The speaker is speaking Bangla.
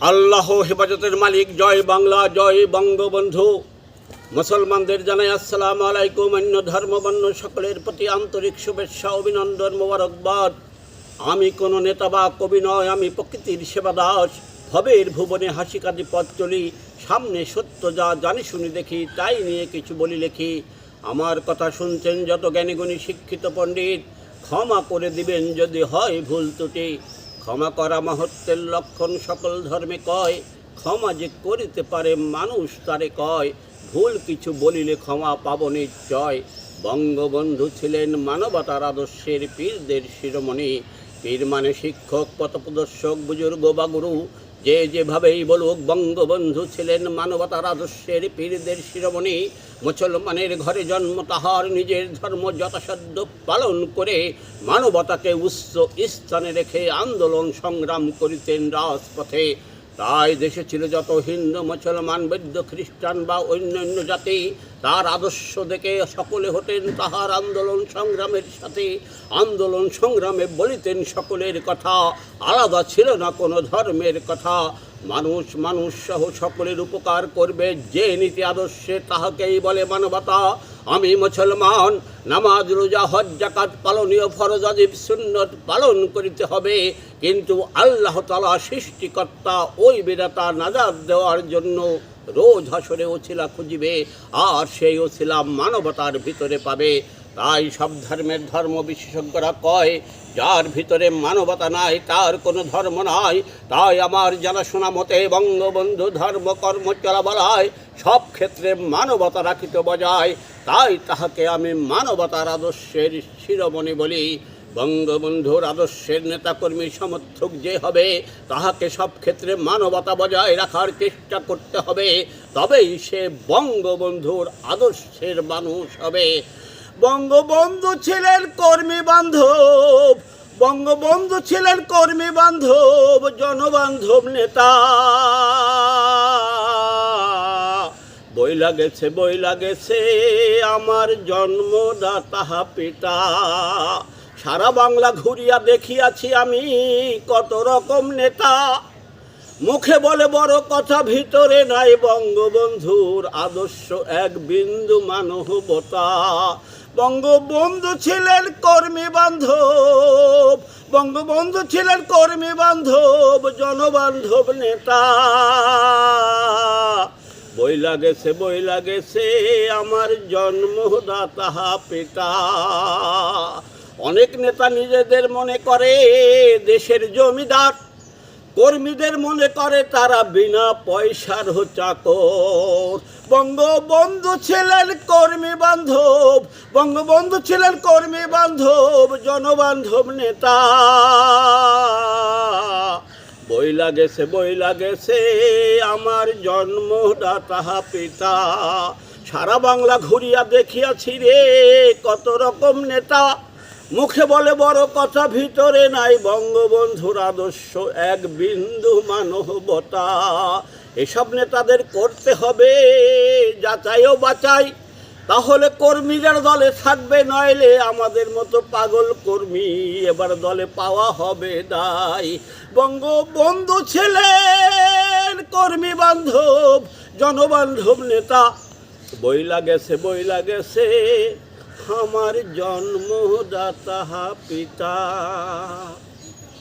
আল্লাহ হেফাজতের মালিক, জয় বাংলা, জয় বঙ্গবন্ধু। মুসলমানদের জানাই আসসালামু আলাইকুম, অন্য ধর্মবর্ণ সকলের প্রতি আন্তরিক শুভেচ্ছা, অভিনন্দন, মোবারকবাদ। আমি কোনো নেতা বা কবি নয়, আমি প্রকৃতির সেবা দাস ভবের ভুবনে হাসি কাঁদি পথ চলি, সামনে সত্য যা জানি শুনি দেখি, তাই নিয়ে কিছু বলি লেখি। আমার কথা শুনছেন যত জ্ঞানীগুণী শিক্ষিত পণ্ডিত, ক্ষমা করে দিবেন যদি হয় ভুল ত্রুটি। ক্ষমা করা মহত্বের লক্ষণ সকল ধর্মে কয়, ক্ষমা যে করিতে পারে মানুষ তারে কয়, ভুল কিছু বলিলে ক্ষমা পাব নিশ্চয়। বঙ্গবন্ধু ছিলেন মানবতার আদর্শের পীরদের শিরোমণি। পীর মানে শিক্ষক, পথপ্রদর্শক, বুজুর্গ বা গুরু। যে যেভাবেই বলুক, বঙ্গবন্ধু ছিলেন মানবতার আদর্শের পীরদের শিরোমণি। মুসলমানের ঘরে জন্ম, তাহার নিজের ধর্ম যথাসাধ্য পালন করে মানবতাকে উচ্চ স্থানে রেখে আন্দোলন সংগ্রাম করিতেন রাজপথে। তাই দেশে ছিল যত হিন্দু, মুসলমান, বৌদ্ধ, খ্রিস্টান বা অন্যান্য জাতি, তার আদর্শ দেখে সকলে হতেন তাহার আন্দোলন সংগ্রামের সাথে। আন্দোলন সংগ্রামে বলিতেন সকলের কথা, আলাদা ছিল না কোনো ধর্মের কথা। মানুষ মানুষ সহ সকলের উপকার করবে, যে নীতি আদর্শে তাহাকেই বলে মানবতা। আমি মুসলমান, নামাজ, রোজা, হজ জাকাত পালনীয় ফরজ আজিব সুন্নত পালন করিতে হবে। কিন্তু আল্লাহ তালা সৃষ্টিকর্তা ওই বেদাতা নাজাদ দেওয়ার জন্য রোজ হাসরে ওছিলা খুঁজিবে, আর সেই ওছিলা মানবতার ভিতরে পাবে। তাই সব ধর্মের ধর্ম বিশেষজ্ঞরা কয়, যার ভিতরে মানবতা নাই, তার কোনো ধর্ম নাই। তাই আমার জানাশোনা মতে বঙ্গবন্ধু ধর্ম কর্ম চলাবলায়, সব ক্ষেত্রে মানবতা রাখিত বজায়। তাই তাহাকে আমি মানবতার আদর্শের শিরোমণি বলি। বঙ্গবন্ধুর আদর্শের নেতাকর্মী সমর্থক যে হবে, তাহাকে সব ক্ষেত্রে মানবতা বজায় রাখার চেষ্টা করতে হবে। তবেই সে বঙ্গবন্ধুর আদর্শের মানুষ হবে। বঙ্গবন্ধু ছিলেন কর্মী বান্ধব, বঙ্গবন্ধু ছিলেন কর্মী বান্ধব, জনবান্ধব নেতা। বই লাগেছে বই লাগেছে, আমার জন্মদাতা পিতা। সারা বাংলা ঘুরিয়া দেখিয়াছি আমি কত রকম নেতা। মুখে বলে বড় কথা, ভিতরে নাই বঙ্গবন্ধুর আদর্শ, এক বিন্দু মানবতা বঙ্গবন্ধু ছিলেন কর্মী বান্ধব, বঙ্গবন্ধু ছিলেন কর্মী বান্ধব, জনবান্ধব নেতা। বই লাগেছে বই লাগেছে, আমার জন্মদাতা পিতা। অনেক নেতা নিজেদের মনে করে, দেশের জমিদার কর্মীদের মনে করে তারা বিনা পয়সার চাকর। বঙ্গবন্ধু ছিলেন কর্মী বান্ধব, বঙ্গবন্ধু ছিলেন কর্মী বান্ধব, জনবান্ধব নেতা। বই লাগেছে বই লাগেছে আমার জন্মদাতা পিতা। সারা বাংলা ঘুরিয়া দেখিয়াছি রে, কত রকম নেতা। মুখে বলে বড় কথা, ভিতরে নাই বঙ্গবন্ধুর আদর্শ, এক বিন্দু মানবতা। এসব নেতাদের করতে হবে, যাচাই ও বাচাই তাহলে কর্মীদের দলে থাকবে, নইলে আমাদের মতো পাগল কর্মী এবার দলে পাওয়া হবে দায় বঙ্গবন্ধু ছিলেন কর্মী বান্ধব, জনবান্ধব নেতা। বই লাগেছে বই লাগেছে আমার জন্মদাতা পিতা